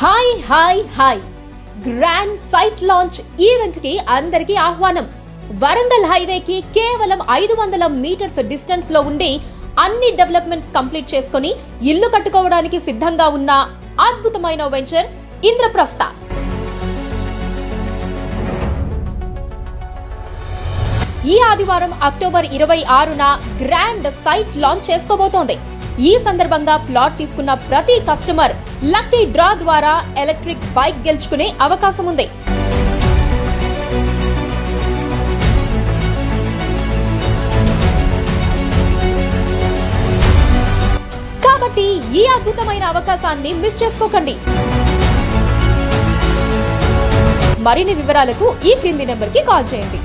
Hi hi hi. Grand site launch ఈవెంట్కి అందరికీ ఆహ్వానం. వరంగల్ హైవేకి కేవలం ఐదు వందల మీటర్స్ డిస్టెన్స్లో ఉండి అన్ని డెవలప్మెంట్స్ కంప్లీట్ చేసుకుని ఇల్లు కట్టుకోవడానికి సిద్ధంగా ఉన్న అద్భుతమైన వెంచర్ ఇంద్రప్రస్థ. ఈ ఆదివారం అక్టోబర్ ఇరవై ఆరున గ్రాండ్ సైట్ లాంచ్ చేసుకోబోతోంది. ఈ సందర్భంగా ప్లాట్ తీసుకున్న ప్రతి కస్టమర్ లక్కీ డ్రా ద్వారా ఎలక్ట్రిక్ బైక్ గెలుచుకునే అవకాశం ఉంది. కాబట్టి ఈ అద్భుతమైన అవకాశాన్ని మిస్ చేసుకోకండి. మరిన్ని వివరాలకు ఈ క్రింది నెంబర్కి కాల్ చేయండి.